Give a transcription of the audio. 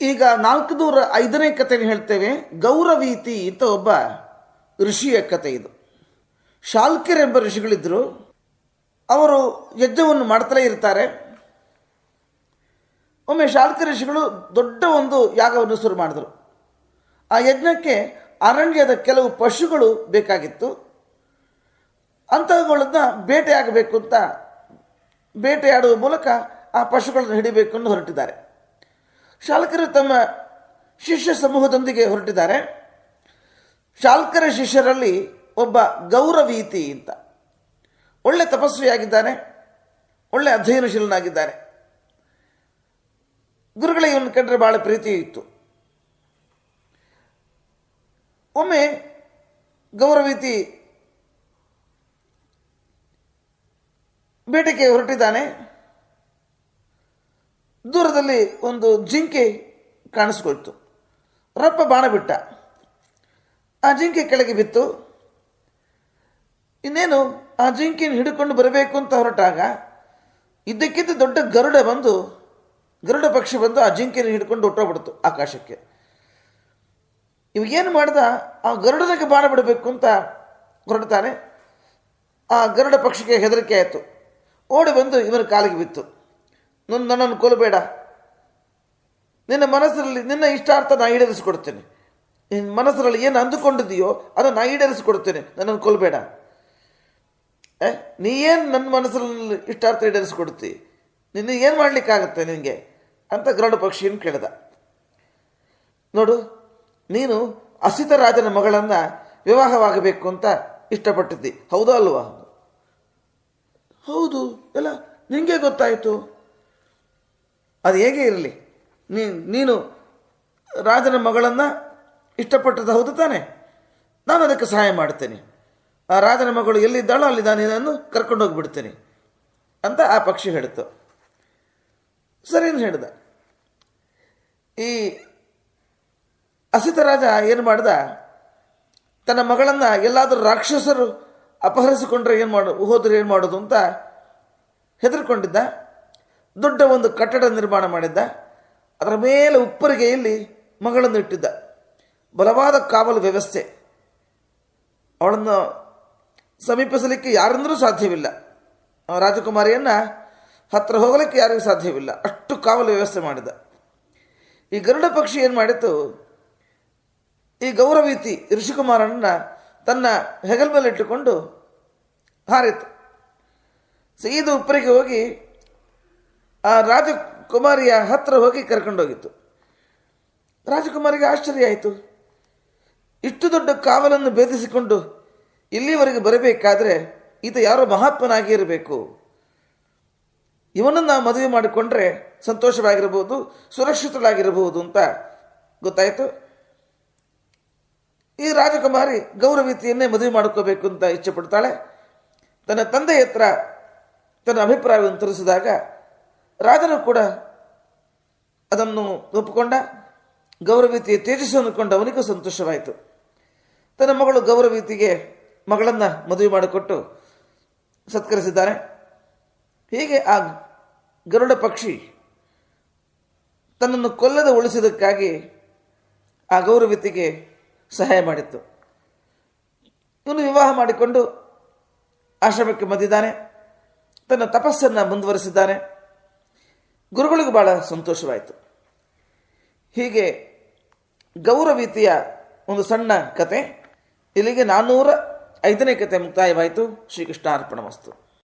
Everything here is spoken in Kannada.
ಈಗ ನಾಲ್ಕು ನೂರ ಐದನೇ ಕಥೆಯನ್ನು ಹೇಳ್ತೇವೆ. ಗೌರವೀತಿ ಅಂತ ಒಬ್ಬ ಋಷಿಯ ಕಥೆ ಇದು. ಶಾಲ್ಕರ್ ಎಂಬ ಋಷಿಗಳಿದ್ದರು ಅವರು ಯಜ್ಞವನ್ನು ಮಾಡ್ತಲೇ ಇರ್ತಾರೆ. ಒಮ್ಮೆ ಶಾಲ್ಕ ಋಷಿಗಳು ದೊಡ್ಡ ಒಂದು ಯಾಗವನ್ನು ಶುರು ಮಾಡಿದರು. ಆ ಯಜ್ಞಕ್ಕೆ ಅರಣ್ಯದ ಕೆಲವು ಪಶುಗಳು ಬೇಕಾಗಿತ್ತು. ಅಂಥವುಗಳನ್ನ ಬೇಟೆಯಾಗಬೇಕು ಅಂತ ಬೇಟೆಯಾಡುವ ಮೂಲಕ ಆ ಪಶುಗಳನ್ನು ಹಿಡಿಬೇಕು ಹೊರಟಿದ್ದಾರೆ. ಶಾಲ್ಕರು ತಮ್ಮ ಶಿಷ್ಯ ಸಮೂಹದೊಂದಿಗೆ ಹೊರಟಿದ್ದಾರೆ. ಶಾಲ್ಕರ ಶಿಷ್ಯರಲ್ಲಿ ಒಬ್ಬ ಗೌರವೀತಿ ಅಂತ. ಒಳ್ಳೆ ತಪಸ್ವಿಯಾಗಿದ್ದಾನೆ. ಒಳ್ಳೆ ಅಧ್ಯಯನಶೀಲನಾಗಿದ್ದಾನೆ. ಗುರುಗಳ, ಇವನು ಕಂಡ್ರೆ ಭಾಳ ಪ್ರೀತಿ ಇತ್ತು. ಒಮ್ಮೆ ಗೌರವೀತಿ ಬೇಟೆಗೆ ಹೊರಟಿದ್ದಾನೆ. ದೂರದಲ್ಲಿ ಒಂದು ಜಿಂಕೆ ಕಾಣಿಸ್ಕೊಳ್ತು. ರಪ್ಪ ಬಾಣ ಬಿಟ್ಟ ಆ ಜಿಂಕೆ ಕೆಳಗೆ ಬಿತ್ತು. ಇನ್ನೇನು ಆ ಜಿಂಕೆನ ಹಿಡ್ಕೊಂಡು ಬರಬೇಕು ಅಂತ ಹೊರಟಾಗ ಇದಕ್ಕಿಂತ ದೊಡ್ಡ ಗರುಡ ಬಂದು, ಗರುಡ ಪಕ್ಷಿ ಬಂದು ಆ ಜಿಂಕೆನ ಹಿಡ್ಕೊಂಡು ಹೊಟ್ಟೋಗ್ಬಿಡ್ತು ಆಕಾಶಕ್ಕೆ. ಇವಾಗೇನು ಮಾಡ್ದ? ಆ ಗರುಡನಿಗೆ ಬಾಣ ಬಿಡಬೇಕು ಅಂತ ಹೊರಡ್ತಾನೆ. ಆ ಗರುಡ ಪಕ್ಷಿಗೆ ಹೆದರಿಕೆ ಆಯಿತು. ಓಡಿ ಬಂದು ಇವನ ಕಾಲಿಗೆ ಬಿತ್ತು. ನನ್ನನ್ನು ಕೊಲ್ಲಬೇಡ. ನಿನ್ನ ಮನಸ್ಸಿನಲ್ಲಿ ನಿನ್ನ ಇಷ್ಟಾರ್ಥ ನಾ ಈಡೇರಿಸಿಕೊಡ್ತೇನೆ. ನಿನ್ನ ಮನಸ್ಸರಲ್ಲಿ ಏನು ಅಂದುಕೊಂಡಿದೆಯೋ ಅದನ್ನು ನಾ ಈಡೇರಿಸಿಕೊಡ್ತೇನೆ. ನನ್ನನ್ನು ಕೊಲ್ಲಬೇಡ. ಏ, ನೀ ಏನು ನನ್ನ ಮನಸ್ಸಲ್ಲಿ ಇಷ್ಟಾರ್ಥ ಈಡೇರಿಸಿಕೊಡ್ತಿ? ನಿನ್ನ ಏನು ಮಾಡಲಿಕ್ಕಾಗತ್ತೆ ನಿನಗೆ? ಅಂತ ಗರುಡ ಪಕ್ಷಿಯನ್ನು ಕೇಳಿದ. ನೋಡು, ನೀನು ಅಸಿತ ರಾಜನ ಮಗಳನ್ನು ವಿವಾಹವಾಗಬೇಕು ಅಂತ ಇಷ್ಟಪಟ್ಟಿದ್ದಿ. ಹೌದಾ ಅಲ್ವಾ? ಹೌದು. ಎಲ್ಲ ನಿಮಗೆ ಗೊತ್ತಾಯಿತು. ಅದು ಹೇಗೆ ಇರಲಿ? ನೀ, ನೀನು ರಾಜನ ಮಗಳನ್ನು ಇಷ್ಟಪಟ್ಟದ್ದು ಹೌದು ತಾನೆ. ನಾನು ಅದಕ್ಕೆ ಸಹಾಯ ಮಾಡ್ತೇನೆ. ಆ ರಾಜನ ಮಗಳು ಎಲ್ಲಿದ್ದಾಳೋ ಅಲ್ಲಿ ನಾನು ಇದನ್ನು ಕರ್ಕೊಂಡು ಹೋಗಿಬಿಡ್ತೇನೆ ಅಂತ ಆ ಪಕ್ಷಿ ಹೇಳಿತು ಸರಿ ಅಂತ ಹೇಳ್ದ. ಈ ಅಸಿತ ರಾಜ ಏನು ಮಾಡ್ದ? ತನ್ನ ಮಗಳನ್ನು ಎಲ್ಲಾದರೂ ರಾಕ್ಷಸರು ಅಪಹರಿಸಿಕೊಂಡ್ರೆ ಏನು ಮಾಡು, ಹೋದ್ರೆ ಏನು ಮಾಡೋದು ಅಂತ ಹೆದರ್ಕೊಂಡಿದ್ದ. ದೊಡ್ಡ ಒಂದು ಕಟ್ಟಡ ನಿರ್ಮಾಣ ಮಾಡಿದ್ದ. ಅದರ ಮೇಲೆ ಉಪ್ಪರಿಗೆಯಲ್ಲಿ ಮಗಳನ್ನು ಇಟ್ಟಿದ್ದ. ಬಲವಾದ ಕಾವಲು ವ್ಯವಸ್ಥೆ. ಅವಳನ್ನು ಸಮೀಪಿಸಲಿಕ್ಕೆ ಯಾರಿಂದಲೂ ಸಾಧ್ಯವಿಲ್ಲ. ರಾಜಕುಮಾರಿಯನ್ನು ಹತ್ತಿರ ಹೋಗಲಿಕ್ಕೆ ಯಾರಿಗೂ ಸಾಧ್ಯವಿಲ್ಲ. ಅಷ್ಟು ಕಾವಲು ವ್ಯವಸ್ಥೆ ಮಾಡಿದ ಈ ಗರುಡ ಪಕ್ಷಿ ಏನು ಮಾಡಿತು ಈ ಗೌರವೀತಿ ಋಷಿಕುಮಾರನನ್ನು ತನ್ನ ಹೆಗಲ್ ಮೇಲೆ ಇಟ್ಟುಕೊಂಡು ಹಾರಿತು ಸೀದ ಉಪ್ಪರಿಗೆ ಹೋಗಿ ಆ ರಾಜಕುಮಾರಿಯ ಹತ್ತಿರ ಹೋಗಿ ಕರ್ಕೊಂಡೋಗಿತ್ತು. ರಾಜಕುಮಾರಿಗೆ ಆಶ್ಚರ್ಯ ಆಯಿತು. ಇಷ್ಟು ದೊಡ್ಡ ಕಾವಲನ್ನು ಭೇದಿಸಿಕೊಂಡು ಇಲ್ಲಿವರೆಗೆ ಬರಬೇಕಾದ್ರೆ ಈತ ಯಾರೋ ಮಹಾತ್ಮನಾಗಿ ಇರಬೇಕು. ಇವನನ್ನು ಮದುವೆ ಮಾಡಿಕೊಂಡ್ರೆ ಸಂತೋಷವಾಗಿರಬಹುದು, ಸುರಕ್ಷಿತಳಾಗಿರಬಹುದು ಅಂತ ಗೊತ್ತಾಯಿತು. ಈ ರಾಜಕುಮಾರಿ ಗೌರವೀತಿಯನ್ನೇ ಮದುವೆ ಮಾಡ್ಕೋಬೇಕು ಅಂತ ಇಚ್ಛೆ ಪಡ್ತಾಳೆ ತನ್ನ ತಂದೆ ಹತ್ರ ತನ್ನ ಅಭಿಪ್ರಾಯವನ್ನು ತಿಳಿಸಿದಾಗ ರಾಜನು ಕೂಡ ಅದನ್ನು ಒಪ್ಪಿಕೊಂಡ, ಗೌರವೀತಿಯ ತೇಜಸ್ಸನ್ನು ಕೊಂಡು ಅವನಿಗೂ ಸಂತೋಷವಾಯಿತು. ತನ್ನ ಮಗಳು ಗೌರವೀತಿಗೆ ಮಗಳನ್ನು ಮದುವೆ ಮಾಡಿಕೊಟ್ಟು ಸತ್ಕರಿಸಿದ್ದಾನೆ ಹೀಗೆ ಆ ಗರುಡ ಪಕ್ಷಿ ತನ್ನನ್ನು ಕೊಲ್ಲದ ಉಳಿಸಿದ್ದಕ್ಕಾಗಿ ಆ ಗೌರವೀತಿಗೆ ಸಹಾಯ ಮಾಡಿತ್ತು. ಇವನು ವಿವಾಹ ಮಾಡಿಕೊಂಡು ಆಶ್ರಮಕ್ಕೆ ಬಂದಿದ್ದಾನೆ ತನ್ನ ತಪಸ್ಸನ್ನು ಮುಂದುವರಿಸಿದ್ದಾನೆ. ಗುರುಗಳಿಗೂ ಭಾಳ ಸಂತೋಷವಾಯಿತು. ಹೀಗೆ ಗೌರವೀತಿಯ ಒಂದು ಸಣ್ಣ ಕತೆ. ಇಲ್ಲಿಗೆ ನಾನ್ನೂರ ಐದನೇ ಕತೆ ಮುಕ್ತಾಯವಾಯಿತು. ಶ್ರೀಕೃಷ್ಣ ಅರ್ಪಣ ವಸ್ತು